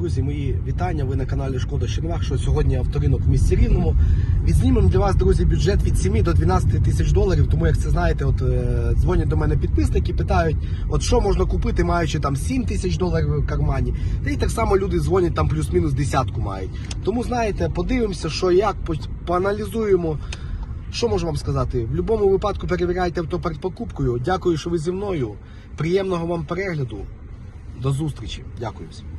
Друзі, мої вітання. Ви на каналі Шкода Щермах, що сьогодні авторинок в місті Рівному. Відзнімемо для вас, друзі, бюджет від 7 до 12 тисяч доларів. Тому, як це знаєте, от е, дзвонять до мене підписники, питають, от що можна купити, маючи там 7 тисяч доларів в кармані. Та й так само люди дзвонять там плюс-мінус десятку мають. Тому знаєте, подивимося, що як, поаналізуємо. Що можу вам сказати? В будь-якому випадку перевіряйте авто перед покупкою. Дякую, що ви зі мною. Приємного вам перегляду. До зустрічі. Дякую всім.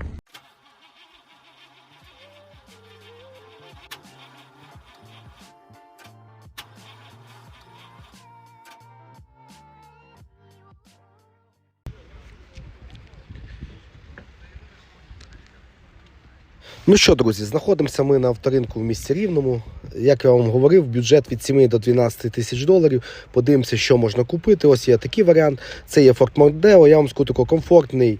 Ну що, друзі, знаходимося ми на авторинку в місті Рівному. Як я вам говорив, бюджет від 7 до 12 тисяч доларів. Подивимося, що можна купити. Ось є такий варіант. Це є Ford Mondeo. Я вам скажу такий комфортний.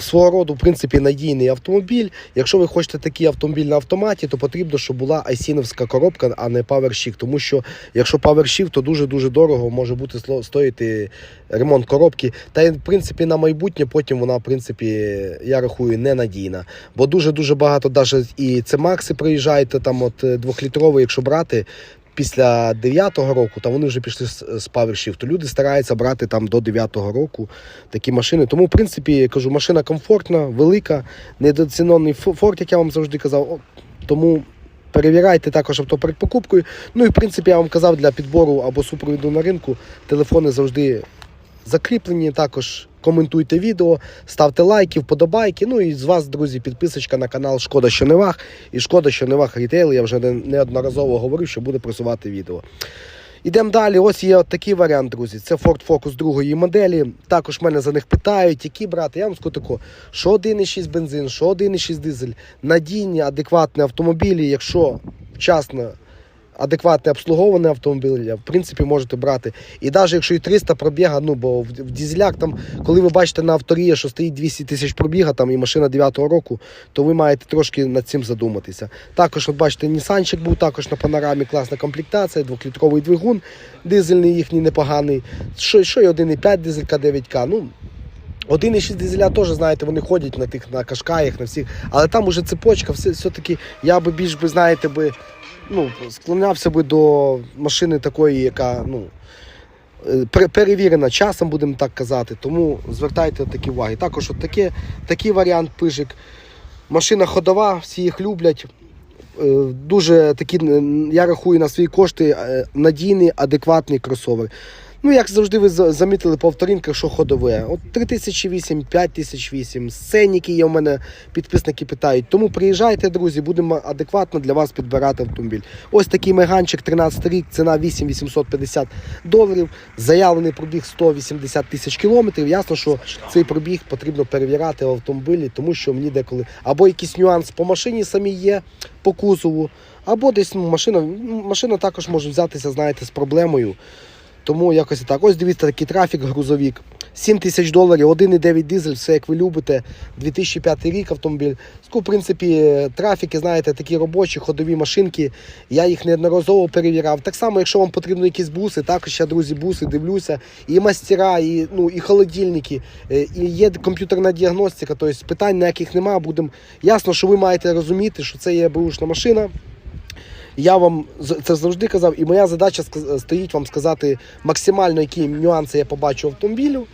Свого роду, в принципі, надійний автомобіль. Якщо ви хочете такий автомобіль на автоматі, то потрібно, щоб була айсіновська коробка, а не PowerShift. Тому що якщо PowerShift, то дуже-дуже дорого може бути стоїти ремонт коробки. Та й в принципі на майбутнє потім вона, в принципі, я рахую, ненадійна. Бо дуже-дуже багато, навіть і це Макси приїжджають, там от е, двохлітровий, якщо брати. Після 9-го року там вони вже пішли з, з PowerShift. Люди стараються брати там до 9-го року такі машини. Тому, в принципі, я кажу, машина комфортна, велика, недооцінений Ford, як я вам завжди казав. Тому перевіряйте також авто перед покупкою. Ну і в принципі, я вам казав, для підбору або супровіду на ринку телефони завжди закріплені. Також коментуйте відео, ставте лайки, вподобайки. Ну і з вас, друзі, підписочка на канал Шкода що не ваг. І Шкода що не ваг рітейл. Я вже неодноразово говорив, що буде просувати відео. Ідемо далі. Ось є от такий варіант, друзі. Це Ford Focus другої моделі. Також мене за них питають, які брати. Я вам скажу тако, що 1,6 бензин, що 1,6 дизель. Надійні, адекватні автомобілі, якщо вчасно. Адекватне обслуговане автомобіль, в принципі, можете брати. І навіть якщо і 300 пробіга, ну бо в, дізелях там, коли ви бачите на авторії, що стоїть 200 тисяч пробіга, там і машина 9-го року, то ви маєте трошки над цим задуматися. Також, от бачите, Нісанчик був також на панорамі, класна комплектація, двохлітровий двигун, дизельний їхній непоганий. Що, що і 1,5 дизелька 9К. Ну, 1,6 дизеля теж, знаєте, вони ходять на тих на кашкаях, на всіх, але там уже цепочка, все, все-таки я би більш би, знаєте, би, ну, склонявся би до машини такої, яка ну, е, перевірена часом, будемо так казати. Тому звертайте такі уваги. Також от такі, такий варіант пижик. Машина ходова, всі їх люблять. Е, Дуже такі, я рахую на свої кошти, е, надійний, адекватний кросовер. Ну, як завжди, ви замітили по авторинках, що ходове. От 3008, 5008, сценіки є у мене, підписники питають. Тому приїжджайте, друзі, будемо адекватно для вас підбирати автомобіль. Ось такий меганчик, 13 рік, ціна 8850 доларів. Заявлений пробіг 180 тисяч кілометрів. Ясно, що цей пробіг потрібно перевіряти в автомобілі, тому що мені деколи або якийсь нюанс по машині самій є, по кузову, або десь машина, ну, машина також може взятися, знаєте, з проблемою. Тому якось так. Ось дивіться, такий трафік, грузовик. 7 тисяч доларів, 1,9 дизель, все як ви любите. 2005 рік автомобіль. В принципі, трафіки, знаєте, такі робочі, ходові машинки. Я їх неодноразово перевіряв. Так само, якщо вам потрібні якісь буси, також я, друзі, буси дивлюся. І мастера, і, ну, і холодильники, е, і є комп'ютерна діагностика, тобто питань ніяких немає. Будем... Ясно, що ви маєте розуміти, що це є бушна машина. Я вам це завжди казав, і моя задача стоїть вам сказати максимально, які нюанси я побачу автомобілю.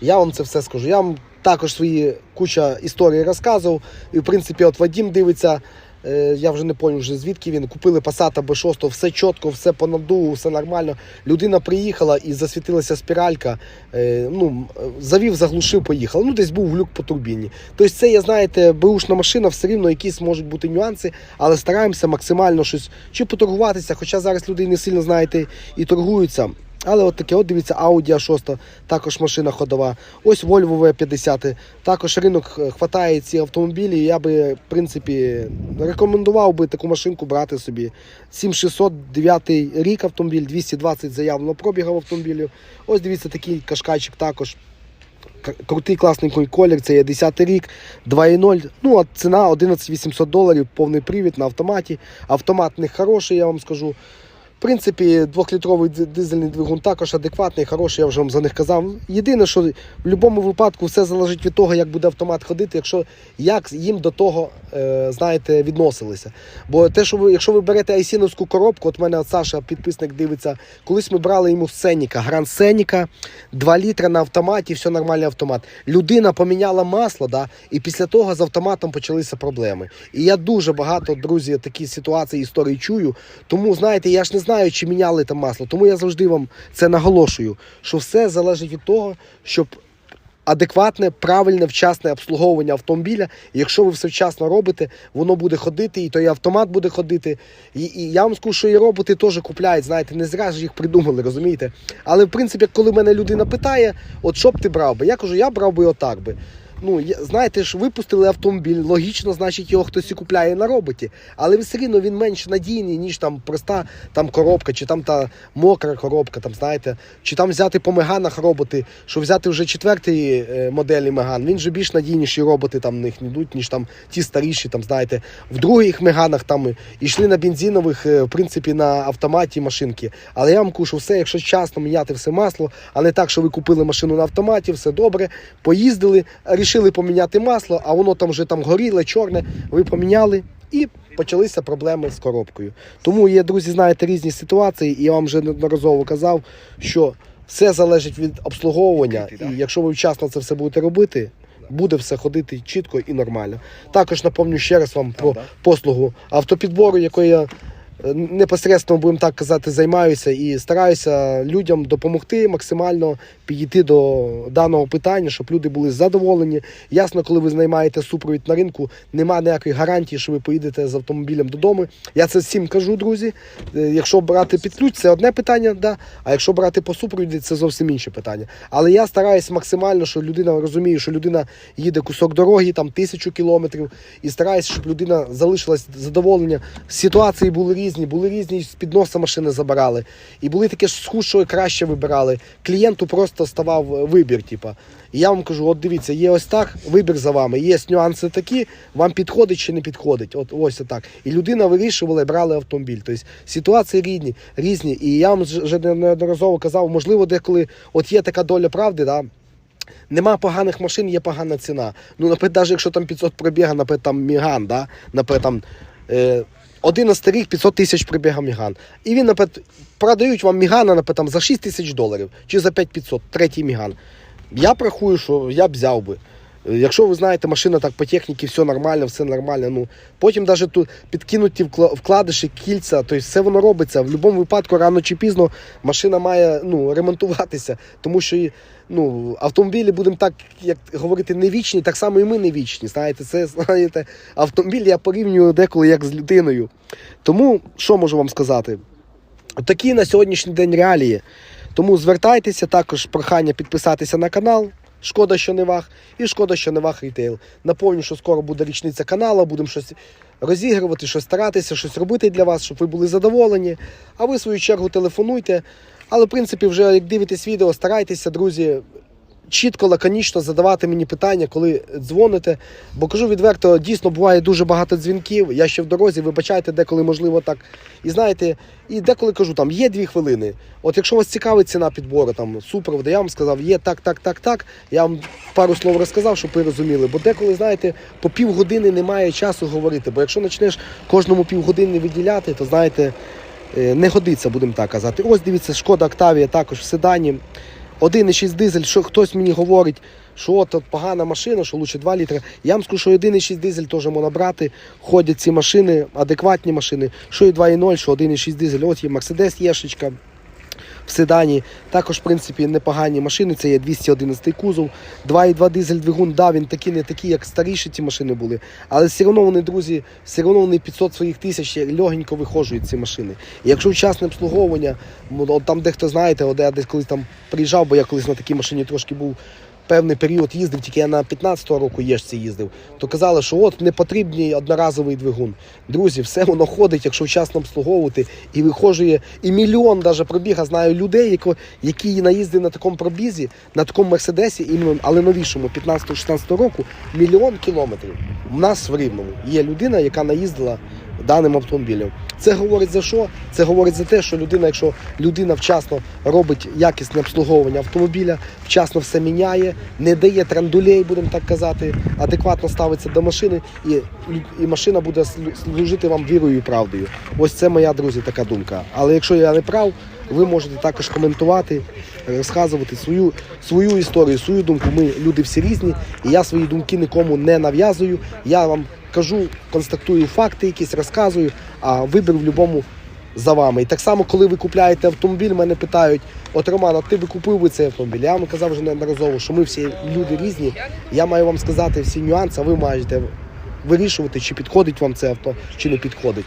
Я вам це все скажу. Я вам також свої куча історій розказував. І в принципі, от Вадім дивиться. Е, Я вже не пам'ятаю, вже звідки він. Купили Passat B6, все чітко, все по надуву, все нормально. Людина приїхала і засвітилася спіралька. е, Ну, завів, заглушив, поїхав. Ну, десь був глюк по турбіні. Тобто, це є, знаєте, беушна машина, все рівно якісь можуть бути нюанси, але стараємося максимально щось чи поторгуватися. Хоча зараз люди не сильно знаєте і торгуються. Але от таке, от дивіться, Audi A6, також машина ходова. Ось Volvo V50. Також ринок е, хватає ці автомобілі. Я би, в принципі, рекомендував би таку машинку брати собі. 7600, рік автомобіль, 220 заявлено пробігав автомобілів. Ось дивіться, такий кашкайчик також. Крутий класний колір, це є 10 рік, 2.0. Ну, а ціна 11 800 доларів, повний привід на автоматі. Автомат не хороший, я вам скажу. В принципі, двохлітровий дизельний двигун також адекватний, хороший, я вже вам за них казав. Єдине, що в будь-якому випадку все залежить від того, як буде автомат ходити, якщо як їм до того, е, знаєте, відносилися. Бо те, що ви, якщо ви берете айсіновську коробку, от мене от Саша, підписник, дивиться, колись ми брали йому Сеніка, Гранд Сеніка, 2 літри на автоматі, все нормальний автомат. Людина поміняла масло, да, і після того з автоматом почалися проблеми. І я дуже багато, друзі, такі ситуації, історії чую. Тому, знаєте, я ж не знаю, чи міняли там масло. Тому я завжди вам це наголошую, що все залежить від того, щоб адекватне, правильне, вчасне обслуговування автомобіля. Якщо ви все вчасно робите, воно буде ходити, і той автомат буде ходити. І, і я вам скажу, що і роботи теж купляють, знаєте, не зря ж їх придумали, розумієте? Але в принципі, коли мене людина питає, от що б ти брав би, я кажу, я брав би отак би. Ну, знаєте ж, випустили автомобіль, логічно, значить, його хтось і купляє на роботі. Але все рівно він менш надійний, ніж там проста там коробка, чи там та мокра коробка, там, знаєте, чи там взяти по меганах роботи, що взяти вже четвертої е, моделі меган, він же більш надійніші роботи там в них йдуть, ніж там ті старіші, там, знаєте, в других меганах там йшли на бензинових, е, в принципі, на автоматі машинки. Але я вам кажу, що все, якщо вчасно міняти все масло, а не так, що ви купили машину на автоматі, все добре, поїздили, рішили поміняти масло, а воно там вже там горіле, чорне, ви поміняли і почалися проблеми з коробкою. Тому є, друзі, знаєте, різні ситуації, і я вам вже неодноразово казав, що все залежить від обслуговування, і якщо ви вчасно це все будете робити. Буде все ходити чітко і нормально. Також напомню ще раз вам про послугу автопідбору, якою я непосередньо, будемо так казати, займаюся і стараюся людям допомогти максимально підійти до даного питання, щоб люди були задоволені. Ясно, коли ви знаймаєте супровід на ринку, немає ніякої гарантії, що ви поїдете з автомобілем додому. Я це всім кажу, друзі. Е, Якщо брати під ключ, це одне питання, да. а якщо брати по супровіді, це зовсім інше питання. Але я стараюся максимально, що людина розуміє, що людина їде кусок дороги, там тисячу кілометрів, і стараюся, щоб людина залишилась задоволення. Ситуації були різні, були різні з підноса машини забирали. І були такі ж худшої краще вибирали. Клієнту просто ставав е, вибір. Типа. І я вам кажу: от дивіться, є ось так, вибір за вами. Є нюанси такі, вам підходить чи не підходить. От ось так. І людина вирішувала і брали автомобіль. Тобто ситуації різні, різні. І я вам вже неодноразово казав, можливо, деколи от є така доля правди, да. Нема поганих машин, є погана ціна. Ну, наприклад, навіть якщо там 500 пробіга, наприклад, там Міган, да? наприклад, там, е, 11 рік 500 тисяч прибіга Міган. І він, наприклад, продають вам Мігана, наприклад, за 6 тисяч доларів чи за 5500, третій Міган. Я прахую, що я б взяв би. Якщо ви знаєте, машина так по техніці, все нормально, все нормально. Ну потім навіть тут підкинуті вкладиші, кільця, тобто все воно робиться. В будь-якому випадку, рано чи пізно, машина має ну, ремонтуватися, тому що ну, автомобілі, будемо так як говорити, не вічні, так само і ми не вічні. Знаєте, це знаєте, автомобіль я порівнюю деколи як з людиною. Тому що можу вам сказати? Такі на сьогоднішній день реалії. Тому звертайтеся, також прохання підписатися на канал. Шкода, що не вах, і шкода, що не вах рітейл. Напомню, що скоро буде річниця каналу, будемо щось розігрувати, щось старатися, щось робити для вас, щоб ви були задоволені. А ви, в свою чергу, телефонуйте. Але, в принципі, вже як дивитесь відео, старайтеся, друзі, чітко, лаконічно задавати мені питання, коли дзвоните. Бо кажу відверто, дійсно буває дуже багато дзвінків. Я ще в дорозі, вибачайте, деколи можливо так. І знаєте, і деколи кажу, там є дві хвилини. От якщо вас цікавить ціна підбору, там супроводу, я вам сказав, є так, так, так, так. Я вам пару слов розказав, щоб ви розуміли. Бо деколи, знаєте, по півгодини немає часу говорити. Бо якщо почнеш кожному півгодини виділяти, то знаєте. е, Не годиться, будемо так казати. Ось дивіться, шкода Октавія також в седані. 1,6 дизель, що хтось мені говорить, що от, от погана машина, що лучше 2 літри. Я вам скажу, що 1,6 дизель теж можна брати. Ходять ці машини, адекватні машини. Що і 2,0, що 1,6 дизель. От є Mercedes Єшечка в седані. Також, в принципі, непогані машини. Це є 211 кузов, 2,2 дизель двигун. Да, він такий не такий, як старіші ці машини були. Але все одно вони, друзі, все одно вони 500 своїх тисяч легенько виходжують ці машини. І якщо вчасне обслуговування, от там дехто знаєте, от я десь колись там приїжджав, бо я колись на такій машині трошки був. Певний період їздив, тільки я на 15-го року єшці їздив, то казали, що от не потрібний одноразовий двигун. Друзі, все воно ходить, якщо вчасно обслуговувати, і виходжує і мільйон даже пробіга. Знаю людей, які наїздили на такому пробізі, на такому мерседесі, але новішому, 15-16 року, мільйон кілометрів. У нас в Рівному є людина, яка наїздила даним автомобілем. Це говорить за що? Це говорить за те, що людина, якщо людина вчасно робить якісне обслуговування автомобіля, вчасно все міняє, не дає трандулей, будемо так казати, адекватно ставиться до машини, і, і машина буде слу- служити вам вірою і правдою. Ось це моя друзі, така думка. Але якщо я не прав, ви можете також коментувати, розказувати свою, свою історію, свою думку. Ми люди всі різні, і я свої думки нікому не нав'язую. Я вам кажу, констатую факти, якісь розказую, а вибір в будь-якому за вами. І так само, коли ви купляєте автомобіль, мене питають: от Роман, а ти би купив би цей автомобіль? Я вам казав вже неодноразово, що ми всі люди різні. Я маю вам сказати всі нюанси, а ви маєте вирішувати, чи підходить вам це авто, чи не підходить.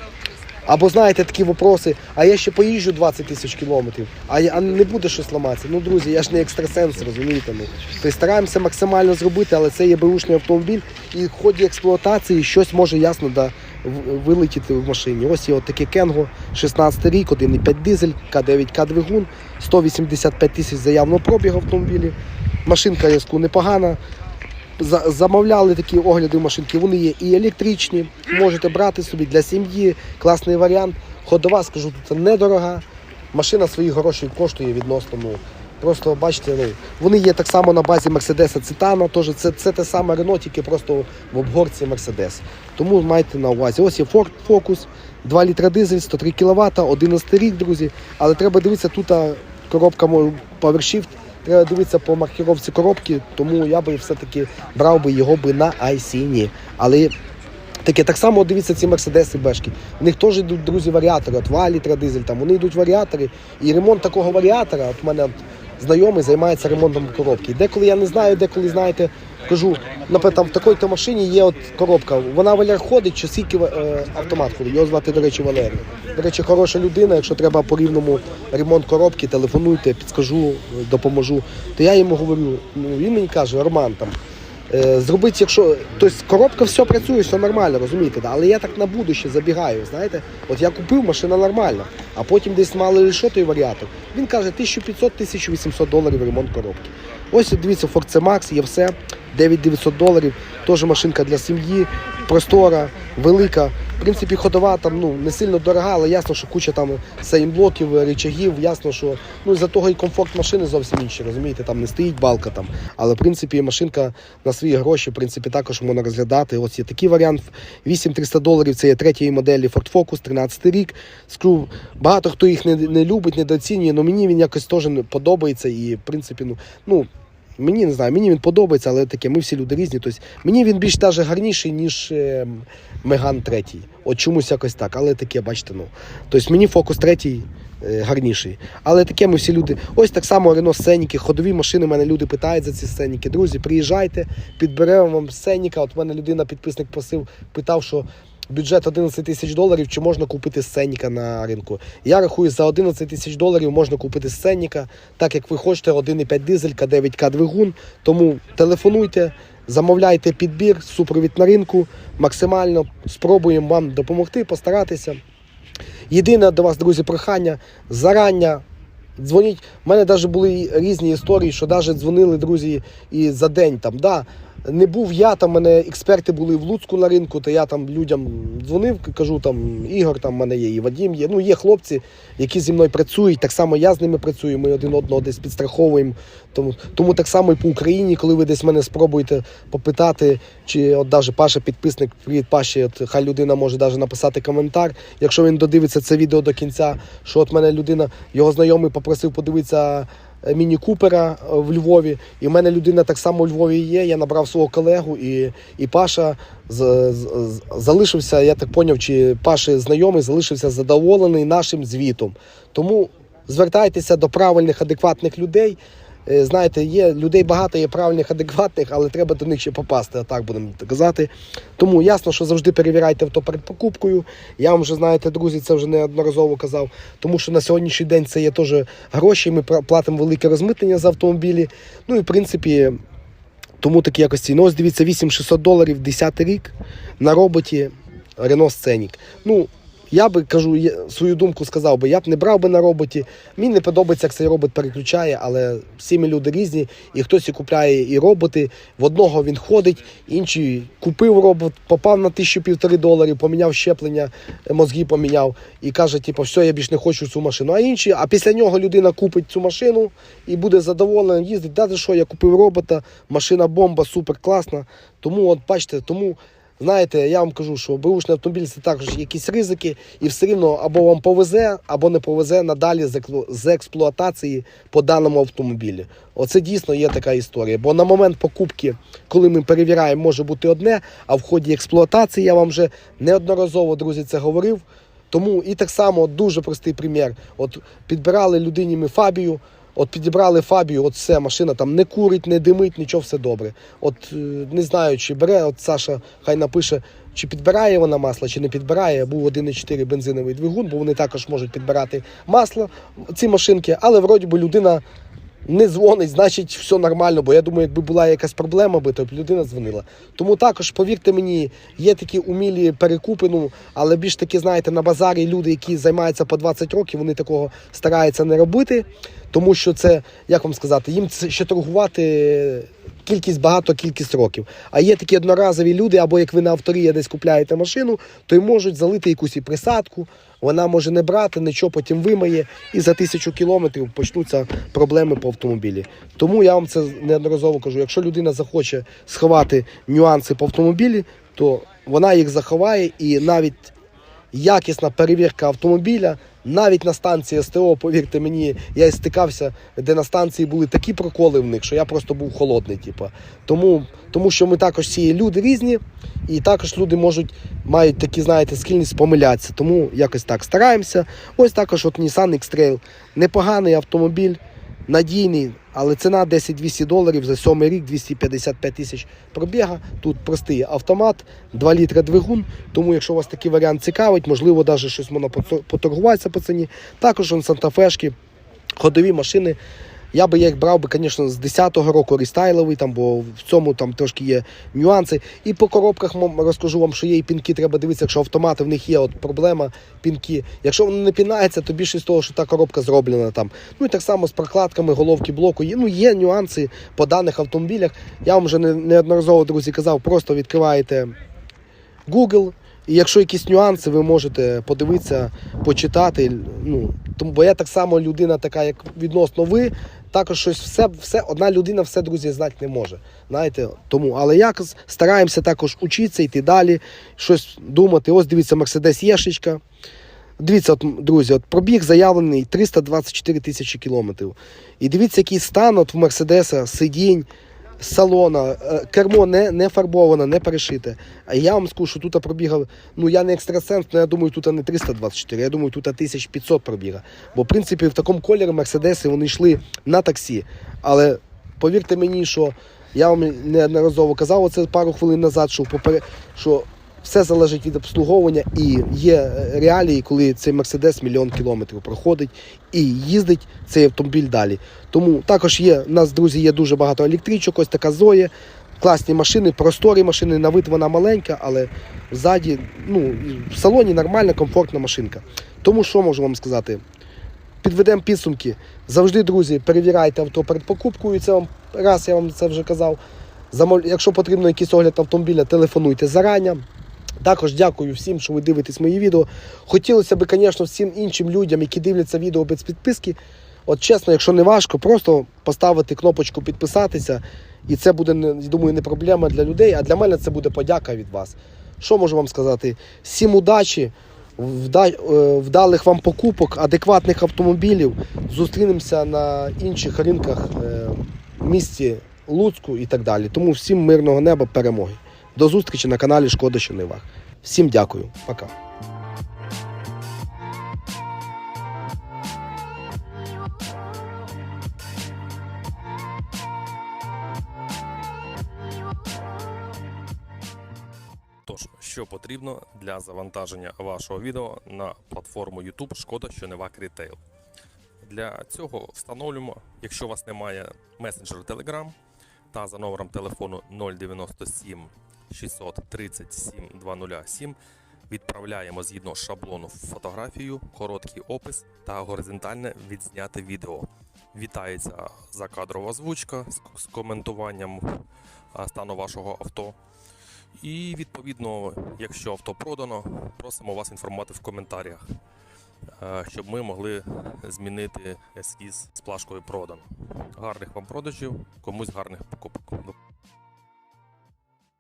Або знаєте такі вопроси, а я ще поїжджу 20 тисяч кілометрів, а, я, а не буде щось ламатися. Ну, друзі, я ж не екстрасенс, розумієте. Ну. Тобто стараємося максимально зробити, але це є беушний автомобіль, і в ході експлуатації щось може ясно да, вилетіти в машині. Ось є от таке Кенго, 16 рік, 1,5 дизель, К9К двигун, 185 тисяч заявного пробігу автомобілі. Машинка яску непогана. За- Замовляли такі огляди машинки, вони є і електричні, можете брати собі для сім'ї, класний варіант. Ходова, скажу, тут недорога. Машина свої гроші коштує відносно. Ну, просто бачите, ну, вони є так само на базі Мерседеса Цитана, теж це, це те саме Рено, тільки просто в обгорці Мерседес. Тому майте на увазі. Ось є Ford Focus, 2 літра дизель, 103 кВт, 11 рік, друзі. Але треба дивитися, тут коробка PowerShift, треба дивитися по маркіровці коробки, тому я би все-таки брав би його би на Айсіні. Але таке так само дивіться ці мерседеси бешки. В них теж йдуть друзі варіатори, от 2 літра дизель, там вони йдуть варіатори. І ремонт такого варіатора, от у мене знайомий займається ремонтом коробки. Деколи я не знаю, деколи знаєте. Кажу, наприклад, там в такій-то машині є от коробка. Вона Валер ходить, чи скільки е, автомат ходить. Його звати, до речі, Валерій. До речі, хороша людина. Якщо треба по рівному ремонт коробки, телефонуйте, підскажу, допоможу. То я йому говорю, ну він мені каже, Роман там. Е, зробити, якщо тобто коробка все працює, все нормально, розумієте, але я так на будуще забігаю. Знаєте, от я купив машина нормальна, а потім десь мали ли що той варіатор. Він каже 1500-1800 доларів ремонт коробки. Ось дивіться, Max, є все 9900 доларів. Теж машинка для сім'ї, простора, велика. В принципі, ходова там ну не сильно дорога, але ясно, що куча там сеймблоків, речагів, ясно, що ну за того і комфорт машини зовсім інший, розумієте, там не стоїть балка там. Але в принципі машинка на свої гроші, в принципі, також можна розглядати. Ось є такий варіант. 8300 доларів. Це є третьої моделі Ford Focus, 13 рік. Скру багато хто їх не, не любить, недооцінює, але мені він якось теж подобається. І в принципі, ну ну. Мені не знаю, мені він подобається, але таке, ми всі люди різні. Тобто, мені він більш навіть гарніший, ніж е, Меган третій. От чомусь якось так, але таке, бачите, ну. Тобто мені фокус третій е, гарніший. Але таке ми всі люди. Ось так само Рено сценіки, ходові машини. Мене люди питають за ці сценіки. Друзі, приїжджайте, підберемо вам сценіка. От мене людина, підписник просив, питав, що. Бюджет 11 тисяч доларів, чи можна купити сценіка на ринку? Я рахую, за 11 тисяч доларів можна купити сценіка, так як ви хочете, 1,5 дизелька, 9К двигун. Тому телефонуйте, замовляйте підбір, супровід на ринку. Максимально спробуємо вам допомогти, постаратися. Єдине до вас, друзі, прохання зарання. Дзвоніть. У мене навіть були різні історії, що навіть дзвонили друзі і за день там. Да, не був я, там мене експерти були в Луцьку на ринку, то я там людям дзвонив, кажу, там Ігор, там в мене є, і Вадім є. Ну, є хлопці, які зі мною працюють. Так само я з ними працюю, ми один одного десь підстраховуємо. Тому, тому так само і по Україні, коли ви десь мене спробуєте попитати, чи от навіть Паша підписник, привіт Паші, от хай людина може навіть написати коментар, якщо він додивиться це відео до кінця, що от мене людина, його знайомий попросив подивитися. Е, Міні Купера е, в Львові, і в мене людина так само у Львові є. Я набрав свого колегу, і, і Паша з, з, залишився. Я так поняв, чи Паші знайомий залишився задоволений нашим звітом. Тому звертайтеся до правильних, адекватних людей. Е, Знаєте, є людей багато, є правильних, адекватних, але треба до них ще попасти, а так будемо казати. Тому ясно, що завжди перевіряйте авто перед покупкою. Я вам вже знаєте, друзі, це вже неодноразово казав. Тому що на сьогоднішній день це є теж гроші. Ми платимо велике розмитнення за автомобілі. Ну і в принципі, тому такі якось ціни. Ось дивіться, 8600 доларів 10 рік на роботі Renault Scenic. Ну, Я би кажу свою думку сказав би, я б не брав би на роботі. Мені не подобається, як цей робот переключає, але всі ми люди різні, і хтось і купляє і роботи. В одного він ходить, інший купив робот, попав на тисячу півтори доларів, поміняв щеплення, е, мозги поміняв і каже, типу, все, я більше не хочу цю машину. А інші, а після нього людина купить цю машину і буде задоволена, їздить. Дати що, я купив робота, машина бомба, супер класна. Тому, от бачите, тому. Знаєте, я вам кажу, що беушний автомобіль це також якісь ризики, і все рівно або вам повезе, або не повезе надалі з експлуатації по даному автомобілі. Оце дійсно є така історія. Бо на момент покупки, коли ми перевіряємо, може бути одне, а в ході експлуатації я вам вже неодноразово, друзі, це говорив. Тому і так само дуже простий примір. От підбирали людині ми Фабію. От підібрали Фабію, от все, машина там не курить, не димить, нічого, все добре. От е, не знаю, чи бере, от Саша хай напише, чи підбирає вона масло, чи не підбирає. Був 1,4 бензиновий двигун, бо вони також можуть підбирати масло, ці машинки, але вроді би людина не дзвонить, значить все нормально. Бо я думаю, якби була якась проблема, би, то б людина дзвонила. Тому також, повірте мені, є такі умілі перекупи, ну, але більш таки, знаєте, на базарі люди, які займаються по 20 років, вони такого стараються не робити. Тому що це, як вам сказати, їм ще торгувати кількість багато кількість років. А є такі одноразові люди, або як ви на авторія десь купляєте машину, то й можуть залити якусь і присадку. Вона може не брати, нічого потім вимиє, і за тисячу кілометрів почнуться проблеми по автомобілі. Тому я вам це неодноразово кажу: якщо людина захоче сховати нюанси по автомобілі, то вона їх заховає і навіть якісна перевірка автомобіля. Навіть на станції СТО, повірте мені, я і стикався, де на станції були такі проколи в них, що я просто був холодний. Типу. Тому, тому що ми також всі люди різні, і також люди можуть мають такі, знаєте, схильність помилятися. Тому якось так стараємося. Ось також от Nissan X-Trail. Непоганий автомобіль, надійний, але ціна 10-200 доларів за сьомий рік, 255 тисяч пробіга. Тут простий автомат, 2 літра двигун. Тому, якщо вас такий варіант цікавить, можливо, навіть щось можна поторгуватися по ціні. Також он Санта-Фешки, ходові машини. Я би їх брав би, звісно, з 10-го року рестайловий, там, бо в цьому там трошки є нюанси. І по коробках розкажу вам, що є і пінки, треба дивитися, якщо автомати в них є от проблема, пінки. Якщо воно не пінається, то більше з того, що та коробка зроблена там. Ну і так само з прокладками головки блоку. Ну, є нюанси по даних автомобілях. Я вам вже неодноразово, друзі, казав, просто відкриваєте Google. І якщо якісь нюанси, ви можете подивитися, почитати. Ну, тому, бо я так само людина, така, як відносно ви, також щось все, все, одна людина все, друзі, знати не може. Знаєте, тому, але як стараємося також учитися, йти далі, щось думати. Ось дивіться, Мерседес Єшечка. Дивіться, от, друзі, от пробіг заявлений 324 тисячі кілометрів. І дивіться, який стан от в Мерседеса, сидінь, салона, е, кермо не, не фарбоване, не перешите. А я вам скажу, що тут пробігав, ну я не екстрасенс, але я думаю, тут не 324, я думаю, тут 1500 пробіга. Бо, в принципі, в такому кольорі Мерседеси вони йшли на таксі. Але повірте мені, що я вам неодноразово казав оце пару хвилин назад, що, попер... що все залежить від обслуговування і є е, реалії, коли цей Мерседес мільйон кілометрів проходить і їздить цей автомобіль далі. Тому також є, у нас, друзі, є дуже багато електричок, ось така Зоя. Класні машини, просторі машини, на вид вона маленька, але ззаді, ну, в салоні нормальна, комфортна машинка. Тому що можу вам сказати? Підведемо підсумки. Завжди, друзі, перевіряйте авто перед покупкою. Це вам раз я вам це вже казав. Якщо потрібно якийсь огляд автомобіля, телефонуйте зарані. Також дякую всім, що ви дивитесь мої відео. Хотілося б, звісно, всім іншим людям, які дивляться відео без підписки. От чесно, якщо не важко, просто поставити кнопочку підписатися, і це буде, думаю, не проблема для людей, а для мене це буде подяка від вас. Що можу вам сказати? Всім удачі, е, вдалих вам покупок, адекватних автомобілів. Зустрінемося на інших ринках е, в місті Луцьку і так далі. Тому всім мирного неба, перемоги. До зустрічі на каналі Шкода що не ваг. Всім дякую. Пока. Тож, що потрібно для завантаження вашого відео на платформу YouTube Шкода що Щоневак Retail. Для цього встановлюємо, якщо у вас немає месенджеру Telegram та за номером телефону 097 630 7207, Відправляємо згідно шаблону фотографію, короткий опис та горизонтальне відзняте відео. Вітається закадрова озвучка з, коментуванням стану вашого авто. І відповідно, якщо авто продано, просимо вас інформувати в коментарях, е, щоб ми могли змінити ескіз з плашкою продано. Гарних вам продажів, комусь гарних покупок.